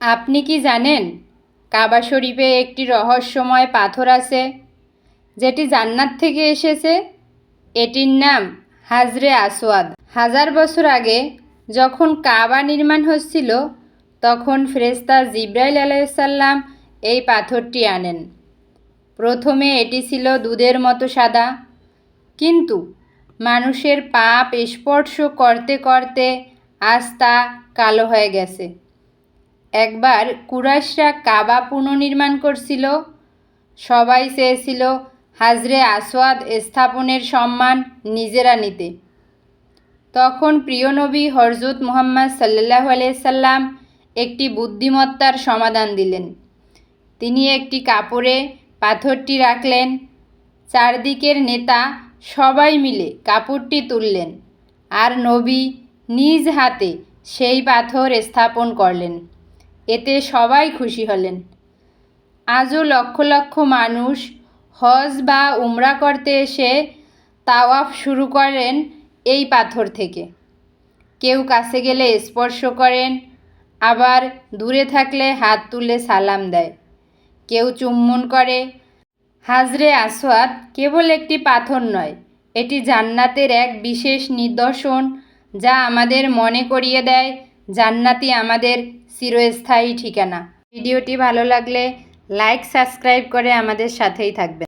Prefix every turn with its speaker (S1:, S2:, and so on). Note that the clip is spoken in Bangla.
S1: আপনি কি জানেন, কাবা শরীফে একটি রহস্যময় পাথর আছে, যেটি জান্নাত থেকে এসেছে? এটির নাম হাজরে আসওয়াদ। হাজার বছর আগে যখন কাবা নির্মাণ হচ্ছিল, তখন ফেরেশতা জিব্রাইল আলাইসাল্লাম এই পাথরটি আনেন। প্রথমে এটি ছিল দুধের মতো সাদা, কিন্তু মানুষের পাপ স্পর্শ করতে করতে আজ তা কালো হয়ে গেছে। একবার কুরাইশরা কাবা পুনর্নির্মাণ করছিল। সবাই চেয়েছিল হাজরে আসওয়াদ স্থাপনের সম্মান নিজেরা নিতে। তখন প্রিয় নবী হরজত মুহাম্মদ সাল্লাহ সাল্লাম একটি বুদ্ধিমত্তার সমাধান দিলেন। তিনি একটি কাপড়ে পাথরটি রাখলেন। চারদিকের নেতা সবাই মিলে কাপড়টি তুললেন। আর নবী নিজ হাতে সেই পাথর স্থাপন করলেন। এতে সবাই খুশি হলেন। আজও লক্ষ লক্ষ মানুষ হজ বা উমরা করতে এসে তাওয়াফ শুরু করেন এই পাথর থেকে। কেউ কাছে গেলে স্পর্শ করেন, আবার দূরে থাকলে হাত তুলে সালাম দেয়। কেউ চুম্বন করে, হাজরে আসওয়াদ, কেবল একটি পাথর নয়, এটি জান্নাতের এক বিশেষ নিদর্শন যা আমাদের মনে করিয়ে দেয় জান্নাতি আমাদের চিরস্থায়ী ঠিকানা। ভিডিওটি ভালো লাগলে লাইক সাবস্ক্রাইব করে আমাদের সাথেই থাকবেন।